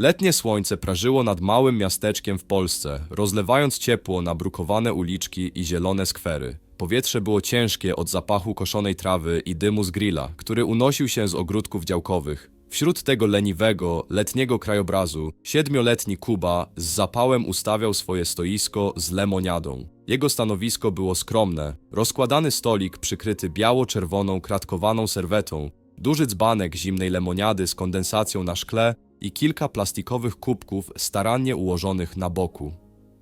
Letnie słońce prażyło nad małym miasteczkiem w Polsce, rozlewając ciepło na brukowane uliczki i zielone skwery. Powietrze było ciężkie od zapachu koszonej trawy i dymu z grilla, który unosił się z ogródków działkowych. Wśród tego leniwego, letniego krajobrazu, siedmioletni Kuba z zapałem ustawiał swoje stoisko z lemoniadą. Jego stanowisko było skromne. Rozkładany stolik przykryty biało-czerwoną kratkowaną serwetą, duży dzbanek zimnej lemoniady z kondensacją na szkle i kilka plastikowych kubków starannie ułożonych na boku.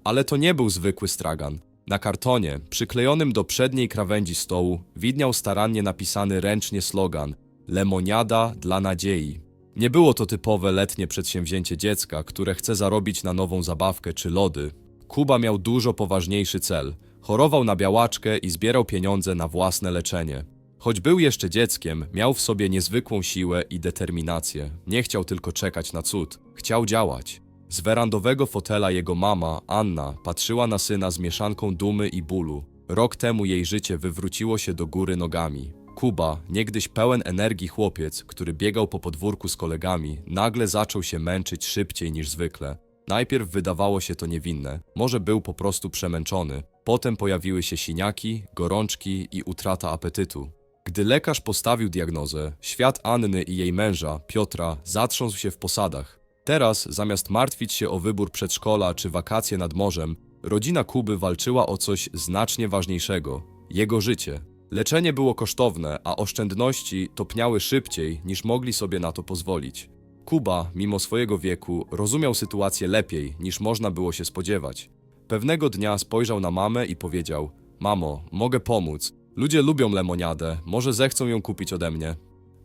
Ale to nie był zwykły stragan. Na kartonie, przyklejonym do przedniej krawędzi stołu, widniał starannie napisany ręcznie slogan Lemoniada dla nadziei. Nie było to typowe letnie przedsięwzięcie dziecka, które chce zarobić na nową zabawkę czy lody. Kuba miał dużo poważniejszy cel. Chorował na białaczkę i zbierał pieniądze na własne leczenie. Choć był jeszcze dzieckiem, miał w sobie niezwykłą siłę i determinację. Nie chciał tylko czekać na cud, chciał działać. Z werandowego fotela jego mama, Anna, patrzyła na syna z mieszanką dumy i bólu. Rok temu jej życie wywróciło się do góry nogami. Kuba, niegdyś pełen energii chłopiec, który biegał po podwórku z kolegami, nagle zaczął się męczyć szybciej niż zwykle. Najpierw wydawało się to niewinne, może był po prostu przemęczony. Potem pojawiły się siniaki, gorączki i utrata apetytu. Gdy lekarz postawił diagnozę, świat Anny i jej męża, Piotra, zatrząsł się w posadach. Teraz, zamiast martwić się o wybór przedszkola czy wakacje nad morzem, rodzina Kuby walczyła o coś znacznie ważniejszego jego życie. Leczenie było kosztowne, a oszczędności topniały szybciej, niż mogli sobie na to pozwolić. Kuba, mimo swojego wieku, rozumiał sytuację lepiej, niż można było się spodziewać. Pewnego dnia spojrzał na mamę i powiedział: Mamo, mogę pomóc. Ludzie lubią lemoniadę, może zechcą ją kupić ode mnie.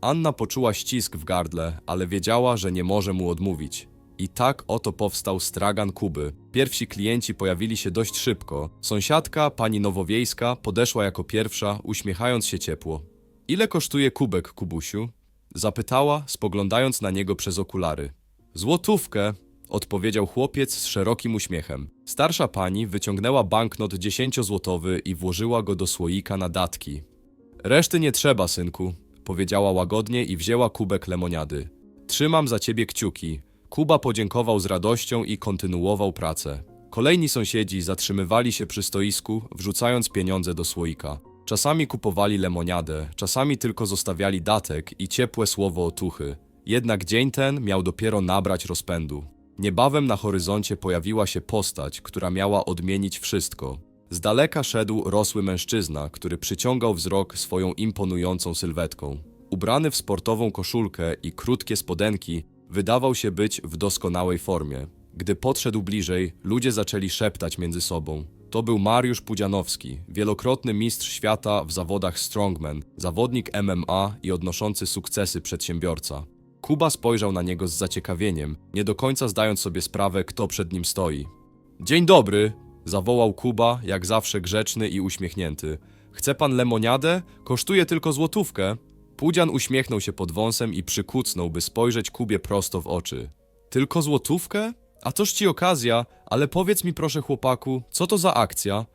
Anna poczuła ścisk w gardle, ale wiedziała, że nie może mu odmówić. I tak oto powstał stragan Kuby. Pierwsi klienci pojawili się dość szybko. Sąsiadka, pani Nowowiejska, podeszła jako pierwsza, uśmiechając się ciepło. Ile kosztuje kubek, Kubusiu? Zapytała, spoglądając na niego przez okulary. Złotówkę, odpowiedział chłopiec z szerokim uśmiechem. Starsza pani wyciągnęła banknot dziesięciozłotowy i włożyła go do słoika na datki. Reszty nie trzeba, synku, powiedziała łagodnie i wzięła kubek lemoniady. Trzymam za ciebie kciuki. Kuba podziękował z radością i kontynuował pracę. Kolejni sąsiedzi zatrzymywali się przy stoisku, wrzucając pieniądze do słoika. Czasami kupowali lemoniadę, czasami tylko zostawiali datek i ciepłe słowo otuchy. Jednak dzień ten miał dopiero nabrać rozpędu. Niebawem na horyzoncie pojawiła się postać, która miała odmienić wszystko. Z daleka szedł rosły mężczyzna, który przyciągał wzrok swoją imponującą sylwetką. Ubrany w sportową koszulkę i krótkie spodenki, wydawał się być w doskonałej formie. Gdy podszedł bliżej, ludzie zaczęli szeptać między sobą. To był Mariusz Pudzianowski, wielokrotny mistrz świata w zawodach strongman, zawodnik MMA i odnoszący sukcesy przedsiębiorca. Kuba spojrzał na niego z zaciekawieniem, nie do końca zdając sobie sprawę, kto przed nim stoi. Dzień dobry, zawołał Kuba, jak zawsze grzeczny i uśmiechnięty. Chce pan lemoniadę? Kosztuje tylko złotówkę. Pudzian uśmiechnął się pod wąsem i przykucnął, by spojrzeć Kubie prosto w oczy. Tylko złotówkę? A toż ci okazja, ale powiedz mi proszę chłopaku, co to za akcja?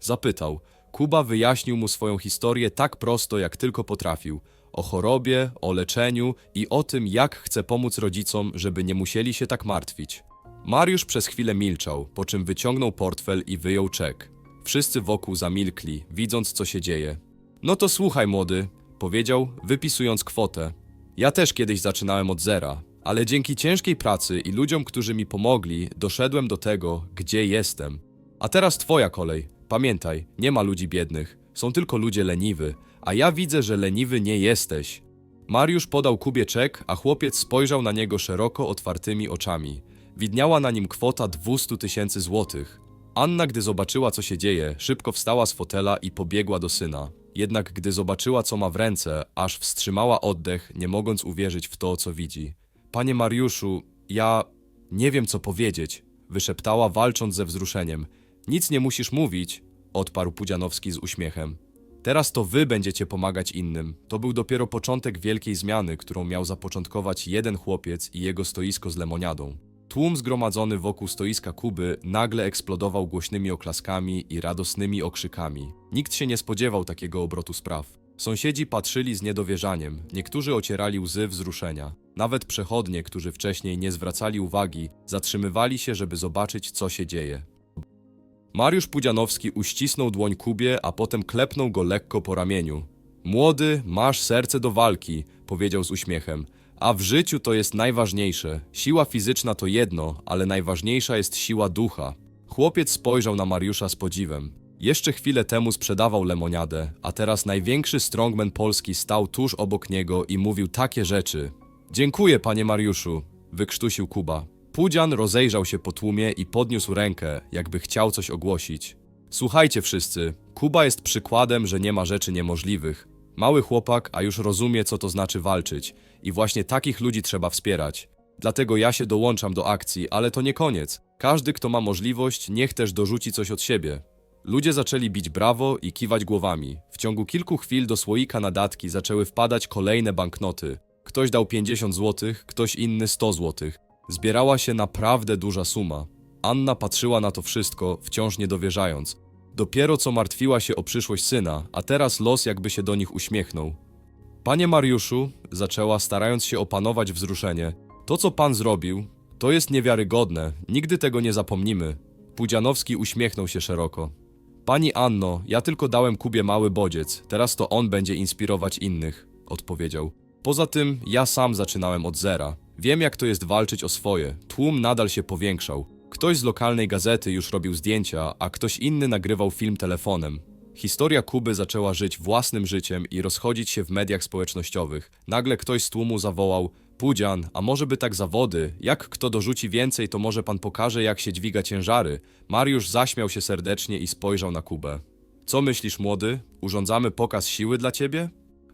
Zapytał. Kuba wyjaśnił mu swoją historię tak prosto, jak tylko potrafił. O chorobie, o leczeniu i o tym, jak chce pomóc rodzicom, żeby nie musieli się tak martwić. Mariusz przez chwilę milczał, po czym wyciągnął portfel i wyjął czek. Wszyscy wokół zamilkli, widząc co się dzieje. No to słuchaj, młody, powiedział, wypisując kwotę. Ja też kiedyś zaczynałem od zera, ale dzięki ciężkiej pracy i ludziom, którzy mi pomogli, doszedłem do tego, gdzie jestem. A teraz twoja kolej. Pamiętaj, nie ma ludzi biednych, są tylko ludzie leniwy, a ja widzę, że leniwy nie jesteś. Mariusz podał Kubie czek, a chłopiec spojrzał na niego szeroko otwartymi oczami. Widniała na nim kwota 200 tysięcy złotych. Anna, gdy zobaczyła, co się dzieje, szybko wstała z fotela i pobiegła do syna. Jednak gdy zobaczyła, co ma w ręce, aż wstrzymała oddech, nie mogąc uwierzyć w to, co widzi. Panie Mariuszu, ja nie wiem, co powiedzieć, wyszeptała, walcząc ze wzruszeniem. Nic nie musisz mówić, odparł Pudzianowski z uśmiechem. Teraz to wy będziecie pomagać innym. To był dopiero początek wielkiej zmiany, którą miał zapoczątkować jeden chłopiec i jego stoisko z lemoniadą. Tłum zgromadzony wokół stoiska Kuby nagle eksplodował głośnymi oklaskami i radosnymi okrzykami. Nikt się nie spodziewał takiego obrotu spraw. Sąsiedzi patrzyli z niedowierzaniem, niektórzy ocierali łzy wzruszenia. Nawet przechodnie, którzy wcześniej nie zwracali uwagi, zatrzymywali się, żeby zobaczyć, co się dzieje. Mariusz Pudzianowski uścisnął dłoń Kubie, a potem klepnął go lekko po ramieniu. Młody, masz serce do walki, powiedział z uśmiechem. A w życiu to jest najważniejsze. Siła fizyczna to jedno, ale najważniejsza jest siła ducha. Chłopiec spojrzał na Mariusza z podziwem. Jeszcze chwilę temu sprzedawał lemoniadę, a teraz największy strongman Polski stał tuż obok niego i mówił takie rzeczy. Dziękuję, panie Mariuszu, wykrztusił Kuba. Pudzian rozejrzał się po tłumie i podniósł rękę, jakby chciał coś ogłosić. Słuchajcie wszyscy, Kuba jest przykładem, że nie ma rzeczy niemożliwych. Mały chłopak, a już rozumie, co to znaczy walczyć. I właśnie takich ludzi trzeba wspierać. Dlatego ja się dołączam do akcji, ale to nie koniec. Każdy, kto ma możliwość, niech też dorzuci coś od siebie. Ludzie zaczęli bić brawo i kiwać głowami. W ciągu kilku chwil do słoika na datki zaczęły wpadać kolejne banknoty. Ktoś dał 50 zł, ktoś inny 100 zł. Zbierała się naprawdę duża suma. Anna patrzyła na to wszystko, wciąż nie dowierzając. Dopiero co martwiła się o przyszłość syna, a teraz los jakby się do nich uśmiechnął. Panie Mariuszu, zaczęła, starając się opanować wzruszenie, to co pan zrobił, to jest niewiarygodne, nigdy tego nie zapomnimy. Pudzianowski uśmiechnął się szeroko. Pani Anno, ja tylko dałem Kubie mały bodziec, teraz to on będzie inspirować innych, odpowiedział. Poza tym, ja sam zaczynałem od zera. Wiem, jak to jest walczyć o swoje. Tłum nadal się powiększał. Ktoś z lokalnej gazety już robił zdjęcia, a ktoś inny nagrywał film telefonem. Historia Kuby zaczęła żyć własnym życiem i rozchodzić się w mediach społecznościowych. Nagle ktoś z tłumu zawołał: Pudzian, a może by tak zawody? Jak kto dorzuci więcej, to może pan pokaże, jak się dźwiga ciężary. Mariusz zaśmiał się serdecznie i spojrzał na Kubę. Co myślisz, młody? Urządzamy pokaz siły dla ciebie?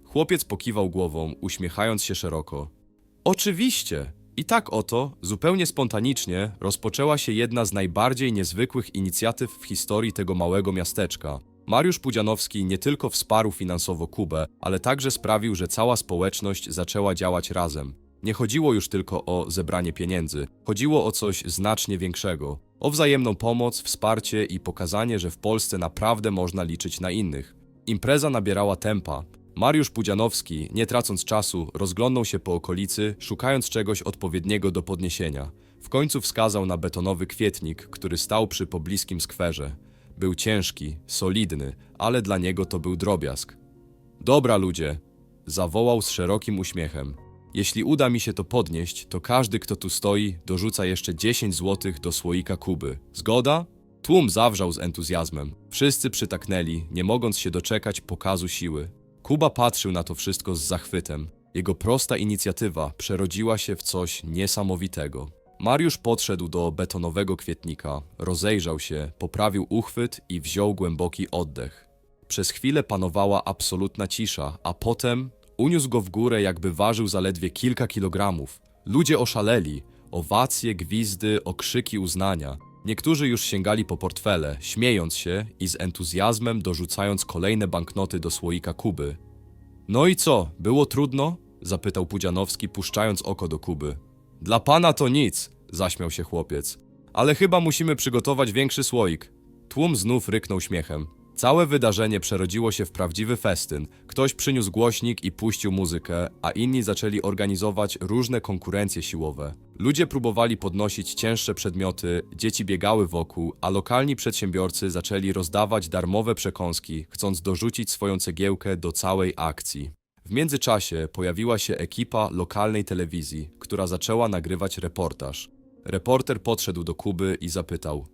Chłopiec pokiwał głową, uśmiechając się szeroko. Oczywiście! I tak oto, zupełnie spontanicznie, rozpoczęła się jedna z najbardziej niezwykłych inicjatyw w historii tego małego miasteczka. Mariusz Pudzianowski nie tylko wsparł finansowo Kubę, ale także sprawił, że cała społeczność zaczęła działać razem. Nie chodziło już tylko o zebranie pieniędzy, chodziło o coś znacznie większego. O wzajemną pomoc, wsparcie i pokazanie, że w Polsce naprawdę można liczyć na innych. Impreza nabierała tempa. Mariusz Pudzianowski, nie tracąc czasu, rozglądnął się po okolicy, szukając czegoś odpowiedniego do podniesienia. W końcu wskazał na betonowy kwietnik, który stał przy pobliskim skwerze. Był ciężki, solidny, ale dla niego to był drobiazg. Dobra, ludzie, zawołał z szerokim uśmiechem. Jeśli uda mi się to podnieść, to każdy, kto tu stoi, dorzuca jeszcze 10 złotych do słoika Kuby. Zgoda? Tłum zawrzał z entuzjazmem. Wszyscy przytaknęli, nie mogąc się doczekać pokazu siły. Kuba patrzył na to wszystko z zachwytem. Jego prosta inicjatywa przerodziła się w coś niesamowitego. Mariusz podszedł do betonowego kwietnika, rozejrzał się, poprawił uchwyt i wziął głęboki oddech. Przez chwilę panowała absolutna cisza, a potem uniósł go w górę, jakby ważył zaledwie kilka kilogramów. Ludzie oszaleli, owacje, gwizdy, okrzyki uznania. Niektórzy już sięgali po portfele, śmiejąc się i z entuzjazmem dorzucając kolejne banknoty do słoika Kuby. No i co, było trudno? zapytał Pudzianowski, puszczając oko do Kuby. Dla pana to nic, zaśmiał się chłopiec. Ale chyba musimy przygotować większy słoik. Tłum znów ryknął śmiechem. Całe wydarzenie przerodziło się w prawdziwy festyn. Ktoś przyniósł głośnik i puścił muzykę, a inni zaczęli organizować różne konkurencje siłowe. Ludzie próbowali podnosić cięższe przedmioty, dzieci biegały wokół, a lokalni przedsiębiorcy zaczęli rozdawać darmowe przekąski, chcąc dorzucić swoją cegiełkę do całej akcji. W międzyczasie pojawiła się ekipa lokalnej telewizji, która zaczęła nagrywać reportaż. Reporter podszedł do Kuby i zapytał: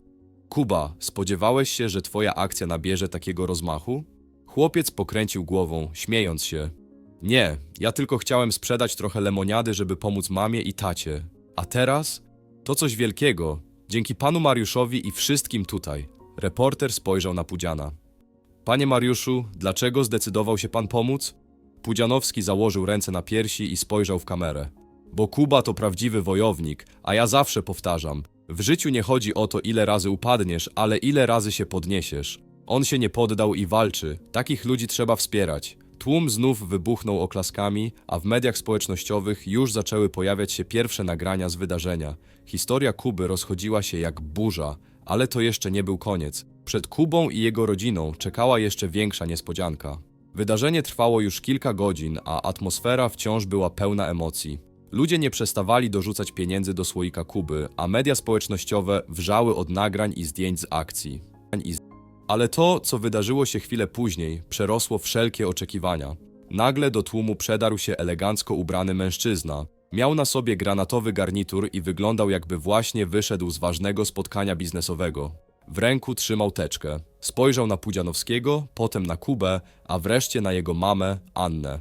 Kuba, spodziewałeś się, że twoja akcja nabierze takiego rozmachu? Chłopiec pokręcił głową, śmiejąc się. Nie, ja tylko chciałem sprzedać trochę lemoniady, żeby pomóc mamie i tacie. A teraz? To coś wielkiego. Dzięki panu Mariuszowi i wszystkim tutaj. Reporter spojrzał na Pudziana. Panie Mariuszu, dlaczego zdecydował się pan pomóc? Pudzianowski założył ręce na piersi i spojrzał w kamerę. Bo Kuba to prawdziwy wojownik, a ja zawsze powtarzam: w życiu nie chodzi o to, ile razy upadniesz, ale ile razy się podniesiesz. On się nie poddał i walczy. Takich ludzi trzeba wspierać. Tłum znów wybuchnął oklaskami, a w mediach społecznościowych już zaczęły pojawiać się pierwsze nagrania z wydarzenia. Historia Kuby rozchodziła się jak burza, ale to jeszcze nie był koniec. Przed Kubą i jego rodziną czekała jeszcze większa niespodzianka. Wydarzenie trwało już kilka godzin, a atmosfera wciąż była pełna emocji. Ludzie nie przestawali dorzucać pieniędzy do słoika Kuby, a media społecznościowe wrzały od nagrań i zdjęć z akcji. Ale to, co wydarzyło się chwilę później, przerosło wszelkie oczekiwania. Nagle do tłumu przedarł się elegancko ubrany mężczyzna. Miał na sobie granatowy garnitur i wyglądał jakby właśnie wyszedł z ważnego spotkania biznesowego. W ręku trzymał teczkę. Spojrzał na Pudzianowskiego, potem na Kubę, a wreszcie na jego mamę, Annę.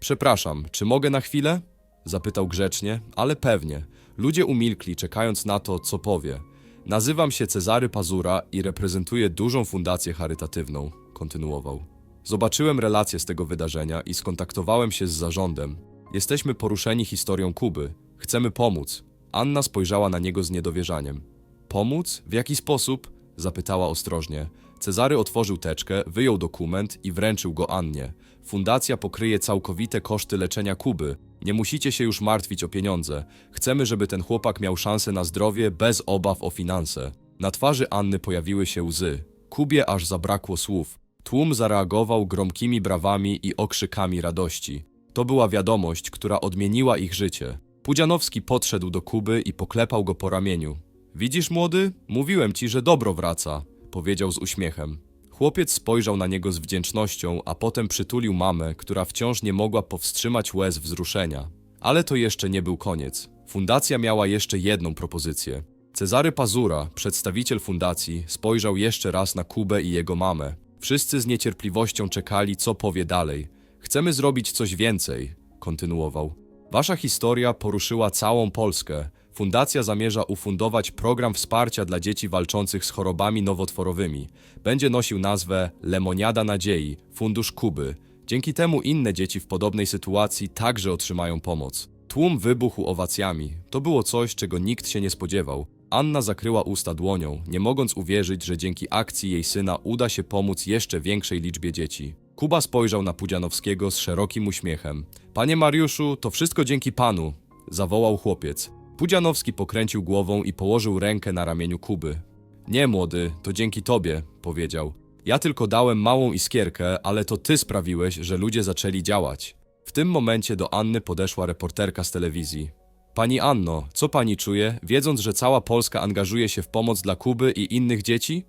Przepraszam, czy mogę na chwilę? Zapytał grzecznie, ale pewnie. Ludzie umilkli, czekając na to, co powie. Nazywam się Cezary Pazura i reprezentuję dużą fundację charytatywną, kontynuował. Zobaczyłem relacje z tego wydarzenia i skontaktowałem się z zarządem. Jesteśmy poruszeni historią Kuby. Chcemy pomóc. Anna spojrzała na niego z niedowierzaniem. Pomóc? W jaki sposób? Zapytała ostrożnie. Cezary otworzył teczkę, wyjął dokument i wręczył go Annie. Fundacja pokryje całkowite koszty leczenia Kuby. Nie musicie się już martwić o pieniądze. Chcemy, żeby ten chłopak miał szansę na zdrowie bez obaw o finanse. Na twarzy Anny pojawiły się łzy. Kubie aż zabrakło słów. Tłum zareagował gromkimi brawami i okrzykami radości. To była wiadomość, która odmieniła ich życie. Pudzianowski podszedł do Kuby i poklepał go po ramieniu. Widzisz, młody? Mówiłem ci, że dobro wraca, powiedział z uśmiechem. Chłopiec spojrzał na niego z wdzięcznością, a potem przytulił mamę, która wciąż nie mogła powstrzymać łez wzruszenia. Ale to jeszcze nie był koniec. Fundacja miała jeszcze jedną propozycję. Cezary Pazura, przedstawiciel fundacji, spojrzał jeszcze raz na Kubę i jego mamę. Wszyscy z niecierpliwością czekali, co powie dalej. Chcemy zrobić coś więcej, kontynuował. Wasza historia poruszyła całą Polskę. Fundacja zamierza ufundować program wsparcia dla dzieci walczących z chorobami nowotworowymi. Będzie nosił nazwę Lemoniada Nadziei, Fundusz Kuby. Dzięki temu inne dzieci w podobnej sytuacji także otrzymają pomoc. Tłum wybuchł owacjami. To było coś, czego nikt się nie spodziewał. Anna zakryła usta dłonią, nie mogąc uwierzyć, że dzięki akcji jej syna uda się pomóc jeszcze większej liczbie dzieci. Kuba spojrzał na Pudzianowskiego z szerokim uśmiechem. Panie Mariuszu, to wszystko dzięki panu, zawołał chłopiec. Pudzianowski pokręcił głową i położył rękę na ramieniu Kuby. Nie, młody, to dzięki tobie, powiedział. Ja tylko dałem małą iskierkę, ale to ty sprawiłeś, że ludzie zaczęli działać. W tym momencie do Anny podeszła reporterka z telewizji. Pani Anno, co pani czuje, wiedząc, że cała Polska angażuje się w pomoc dla Kuby i innych dzieci?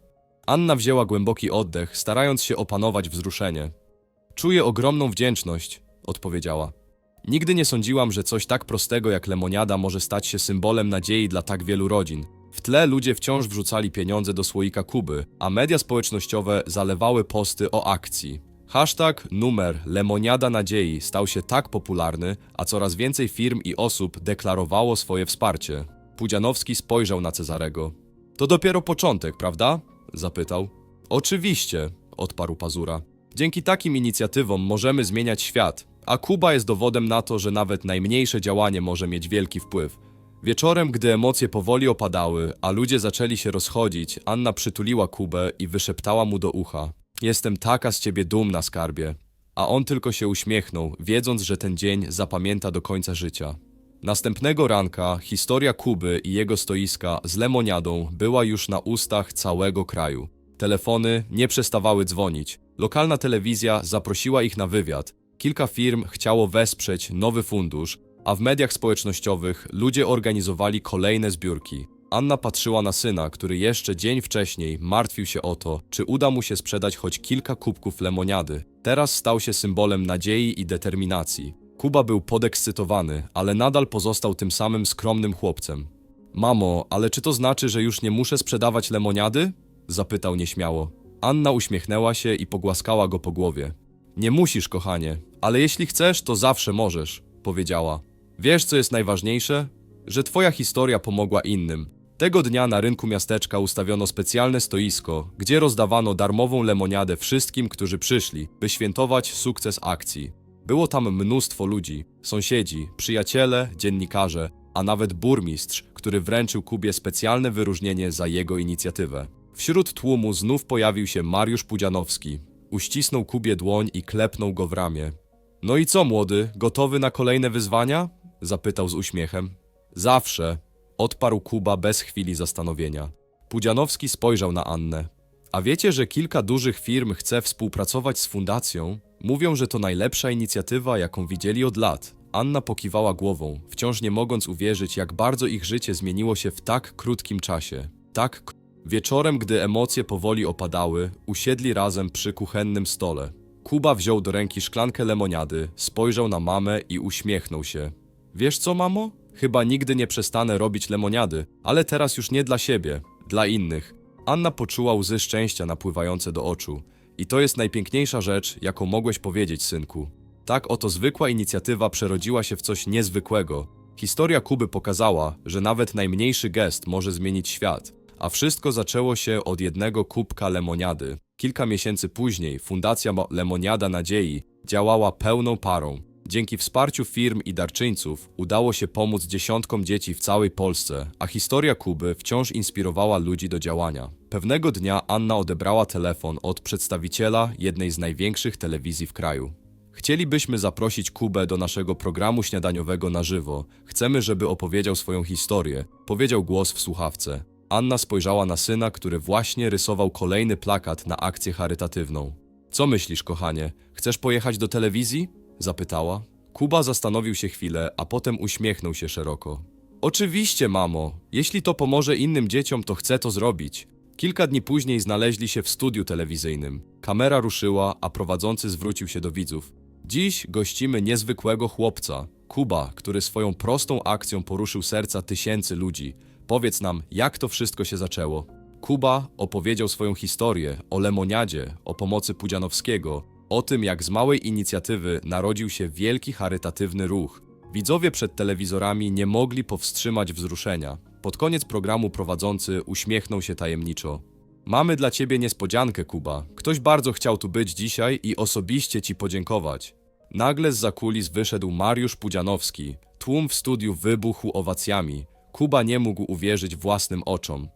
Anna wzięła głęboki oddech, starając się opanować wzruszenie. Czuję ogromną wdzięczność, odpowiedziała. Nigdy nie sądziłam, że coś tak prostego jak lemoniada może stać się symbolem nadziei dla tak wielu rodzin. W tle ludzie wciąż wrzucali pieniądze do słoika Kuby, a media społecznościowe zalewały posty o akcji. Hashtag numer Lemoniada Nadziei stał się tak popularny, a coraz więcej firm i osób deklarowało swoje wsparcie. Pudzianowski spojrzał na Cezarego. To dopiero początek, prawda? zapytał. Oczywiście, odparł Pazura. Dzięki takim inicjatywom możemy zmieniać świat, a Kuba jest dowodem na to, że nawet najmniejsze działanie może mieć wielki wpływ. Wieczorem, gdy emocje powoli opadały, a ludzie zaczęli się rozchodzić, Anna przytuliła Kubę i wyszeptała mu do ucha: Jestem taka z ciebie dumna, skarbie. A on tylko się uśmiechnął, wiedząc, że ten dzień zapamięta do końca życia. Następnego ranka historia Kuby i jego stoiska z lemoniadą była już na ustach całego kraju. Telefony nie przestawały dzwonić. Lokalna telewizja zaprosiła ich na wywiad. Kilka firm chciało wesprzeć nowy fundusz, a w mediach społecznościowych ludzie organizowali kolejne zbiórki. Anna patrzyła na syna, który jeszcze dzień wcześniej martwił się o to, czy uda mu się sprzedać choć kilka kubków lemoniady. Teraz stał się symbolem nadziei i determinacji. Kuba był podekscytowany, ale nadal pozostał tym samym skromnym chłopcem. Mamo, ale czy to znaczy, że już nie muszę sprzedawać lemoniady? Zapytał nieśmiało. Anna uśmiechnęła się i pogłaskała go po głowie. Nie musisz, kochanie, ale jeśli chcesz, to zawsze możesz, powiedziała. Wiesz, co jest najważniejsze? Że twoja historia pomogła innym. Tego dnia na rynku miasteczka ustawiono specjalne stoisko, gdzie rozdawano darmową lemoniadę wszystkim, którzy przyszli, by świętować sukces akcji. Było tam mnóstwo ludzi, sąsiedzi, przyjaciele, dziennikarze, a nawet burmistrz, który wręczył Kubie specjalne wyróżnienie za jego inicjatywę. Wśród tłumu znów pojawił się Mariusz Pudzianowski. Uścisnął Kubie dłoń i klepnął go w ramię. No i co, młody, gotowy na kolejne wyzwania? Zapytał z uśmiechem. Zawsze, odparł Kuba bez chwili zastanowienia. Pudzianowski spojrzał na Annę. A wiecie, że kilka dużych firm chce współpracować z fundacją? Mówią, że to najlepsza inicjatywa, jaką widzieli od lat. Anna pokiwała głową, wciąż nie mogąc uwierzyć, jak bardzo ich życie zmieniło się w tak krótkim czasie. Tak Wieczorem, gdy emocje powoli opadały, usiedli razem przy kuchennym stole. Kuba wziął do ręki szklankę lemoniady, spojrzał na mamę i uśmiechnął się. Wiesz co, mamo? Chyba nigdy nie przestanę robić lemoniady, ale teraz już nie dla siebie, dla innych. Anna poczuła łzy szczęścia napływające do oczu. I to jest najpiękniejsza rzecz, jaką mogłeś powiedzieć, synku. Tak oto zwykła inicjatywa przerodziła się w coś niezwykłego. Historia Kuby pokazała, że nawet najmniejszy gest może zmienić świat. A wszystko zaczęło się od jednego kubka lemoniady. Kilka miesięcy później Fundacja Mo- Lemoniada Nadziei działała pełną parą. Dzięki wsparciu firm i darczyńców udało się pomóc dziesiątkom dzieci w całej Polsce, a historia Kuby wciąż inspirowała ludzi do działania. Pewnego dnia Anna odebrała telefon od przedstawiciela jednej z największych telewizji w kraju. Chcielibyśmy zaprosić Kubę do naszego programu śniadaniowego na żywo. Chcemy, żeby opowiedział swoją historię, powiedział głos w słuchawce. Anna spojrzała na syna, który właśnie rysował kolejny plakat na akcję charytatywną. Co myślisz, kochanie? Chcesz pojechać do telewizji? zapytała. Kuba zastanowił się chwilę, a potem uśmiechnął się szeroko. Oczywiście, mamo. Jeśli to pomoże innym dzieciom, to chcę to zrobić. Kilka dni później znaleźli się w studiu telewizyjnym. Kamera ruszyła, a prowadzący zwrócił się do widzów. Dziś gościmy niezwykłego chłopca, Kuba, który swoją prostą akcją poruszył serca tysięcy ludzi. Powiedz nam, jak to wszystko się zaczęło. Kuba opowiedział swoją historię o lemoniadzie, o pomocy Pudzianowskiego, o tym, jak z małej inicjatywy narodził się wielki charytatywny ruch. Widzowie przed telewizorami nie mogli powstrzymać wzruszenia. Pod koniec programu prowadzący uśmiechnął się tajemniczo. Mamy dla ciebie niespodziankę, Kuba. Ktoś bardzo chciał tu być dzisiaj i osobiście ci podziękować. Nagle z kulis wyszedł Mariusz Pudzianowski. Tłum w studiu wybuchł owacjami. Kuba nie mógł uwierzyć własnym oczom.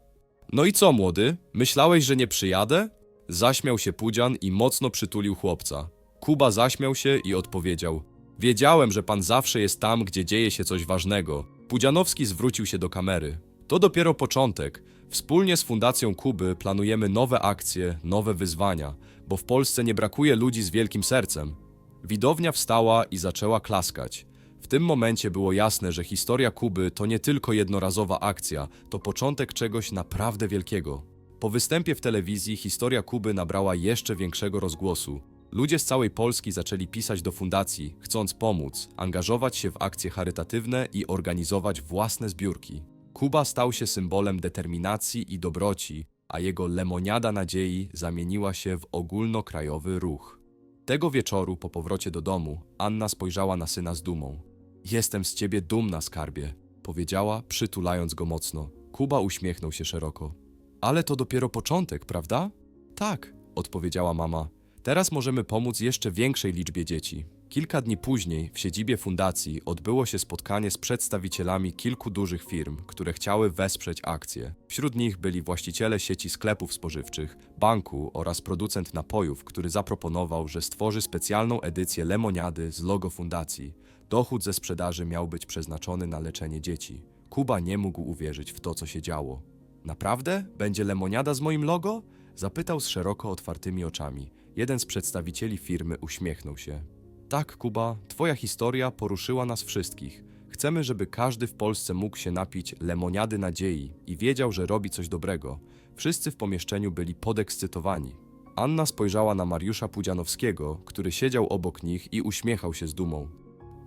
No i co, młody? Myślałeś, że nie przyjadę? Zaśmiał się Pudzian i mocno przytulił chłopca. Kuba zaśmiał się i odpowiedział: Wiedziałem, że pan zawsze jest tam, gdzie dzieje się coś ważnego. Pudzianowski zwrócił się do kamery. To dopiero początek. Wspólnie z Fundacją Kuby planujemy nowe akcje, nowe wyzwania, bo w Polsce nie brakuje ludzi z wielkim sercem. Widownia wstała i zaczęła klaskać. Tym momencie było jasne, że historia Kuby to nie tylko jednorazowa akcja, to początek czegoś naprawdę wielkiego. Po występie w telewizji historia Kuby nabrała jeszcze większego rozgłosu. Ludzie z całej Polski zaczęli pisać do fundacji, chcąc pomóc, angażować się w akcje charytatywne i organizować własne zbiórki. Kuba stał się symbolem determinacji i dobroci, a jego lemoniada nadziei zamieniła się w ogólnokrajowy ruch. Tego wieczoru, po powrocie do domu, Anna spojrzała na syna z dumą. Jestem z ciebie dumna, skarbie, powiedziała, przytulając go mocno. Kuba uśmiechnął się szeroko. Ale to dopiero początek, prawda? Tak, odpowiedziała mama. Teraz możemy pomóc jeszcze większej liczbie dzieci. Kilka dni później w siedzibie fundacji odbyło się spotkanie z przedstawicielami kilku dużych firm, które chciały wesprzeć akcję. Wśród nich byli właściciele sieci sklepów spożywczych, banku oraz producent napojów, który zaproponował, że stworzy specjalną edycję lemoniady z logo fundacji. Dochód ze sprzedaży miał być przeznaczony na leczenie dzieci. Kuba nie mógł uwierzyć w to, co się działo. Naprawdę? Będzie lemoniada z moim logo? Zapytał z szeroko otwartymi oczami. Jeden z przedstawicieli firmy uśmiechnął się. Tak, Kuba, twoja historia poruszyła nas wszystkich. Chcemy, żeby każdy w Polsce mógł się napić lemoniady nadziei i wiedział, że robi coś dobrego. Wszyscy w pomieszczeniu byli podekscytowani. Anna spojrzała na Mariusza Pudzianowskiego, który siedział obok nich i uśmiechał się z dumą.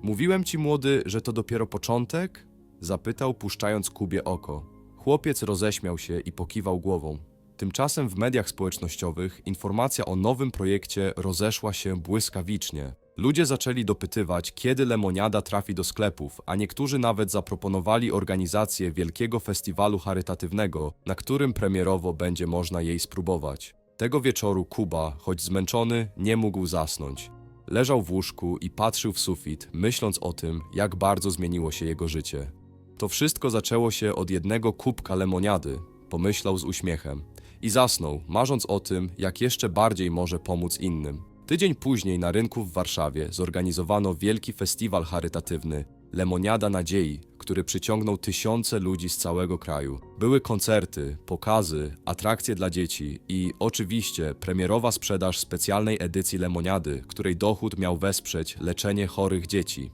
Mówiłem ci, młody, że to dopiero początek? Zapytał, puszczając Kubie oko. Chłopiec roześmiał się i pokiwał głową. Tymczasem w mediach społecznościowych informacja o nowym projekcie rozeszła się błyskawicznie. Ludzie zaczęli dopytywać, kiedy lemoniada trafi do sklepów, a niektórzy nawet zaproponowali organizację wielkiego festiwalu charytatywnego, na którym premierowo będzie można jej spróbować. Tego wieczoru Kuba, choć zmęczony, nie mógł zasnąć. Leżał w łóżku i patrzył w sufit, myśląc o tym, jak bardzo zmieniło się jego życie. To wszystko zaczęło się od jednego kubka lemoniady, pomyślał z uśmiechem. I zasnął, marząc o tym, jak jeszcze bardziej może pomóc innym. Tydzień później na rynku w Warszawie zorganizowano wielki festiwal charytatywny Lemoniada Nadziei, który przyciągnął tysiące ludzi z całego kraju. Były koncerty, pokazy, atrakcje dla dzieci i oczywiście premierowa sprzedaż specjalnej edycji lemoniady, której dochód miał wesprzeć leczenie chorych dzieci.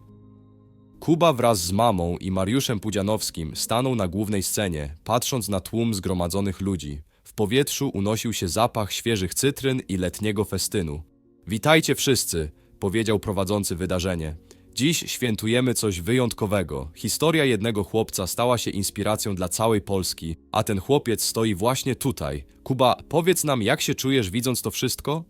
Kuba wraz z mamą i Mariuszem Pudzianowskim stanął na głównej scenie, patrząc na tłum zgromadzonych ludzi. W powietrzu unosił się zapach świeżych cytryn i letniego festynu. Witajcie wszyscy, powiedział prowadzący wydarzenie. Dziś świętujemy coś wyjątkowego. Historia jednego chłopca stała się inspiracją dla całej Polski, a ten chłopiec stoi właśnie tutaj. Kuba, powiedz nam, jak się czujesz widząc to wszystko?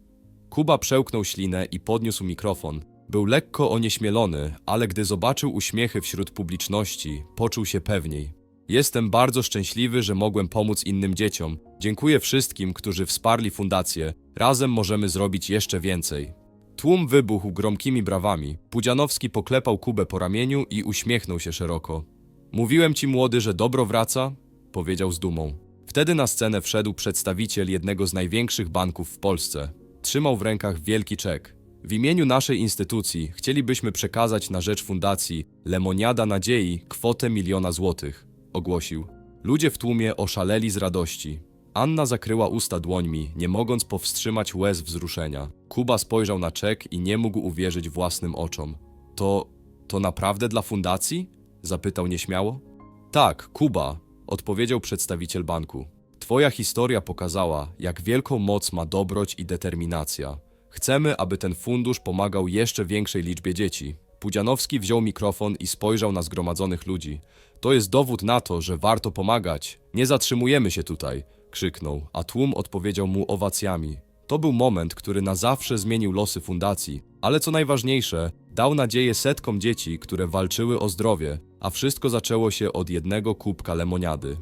Kuba przełknął ślinę i podniósł mikrofon. Był lekko onieśmielony, ale gdy zobaczył uśmiechy wśród publiczności, poczuł się pewniej. Jestem bardzo szczęśliwy, że mogłem pomóc innym dzieciom. Dziękuję wszystkim, którzy wsparli fundację. Razem możemy zrobić jeszcze więcej. Tłum wybuchł gromkimi brawami. Pudzianowski poklepał Kubę po ramieniu i uśmiechnął się szeroko. Mówiłem ci, młody, że dobro wraca? Powiedział z dumą. Wtedy na scenę wszedł przedstawiciel jednego z największych banków w Polsce. Trzymał w rękach wielki czek. W imieniu naszej instytucji chcielibyśmy przekazać na rzecz fundacji Lemoniada Nadziei kwotę miliona złotych, ogłosił. Ludzie w tłumie oszaleli z radości. Anna zakryła usta dłońmi, nie mogąc powstrzymać łez wzruszenia. Kuba spojrzał na czek i nie mógł uwierzyć własnym oczom. To. to naprawdę dla fundacji? zapytał nieśmiało. Tak, Kuba, odpowiedział przedstawiciel banku. Twoja historia pokazała, jak wielką moc ma dobroć i determinacja. Chcemy, aby ten fundusz pomagał jeszcze większej liczbie dzieci. Pudzianowski wziął mikrofon i spojrzał na zgromadzonych ludzi. To jest dowód na to, że warto pomagać. Nie zatrzymujemy się tutaj, krzyknął, a tłum odpowiedział mu owacjami. To był moment, który na zawsze zmienił losy fundacji, ale co najważniejsze, dał nadzieję setkom dzieci, które walczyły o zdrowie, a wszystko zaczęło się od jednego kubka lemoniady.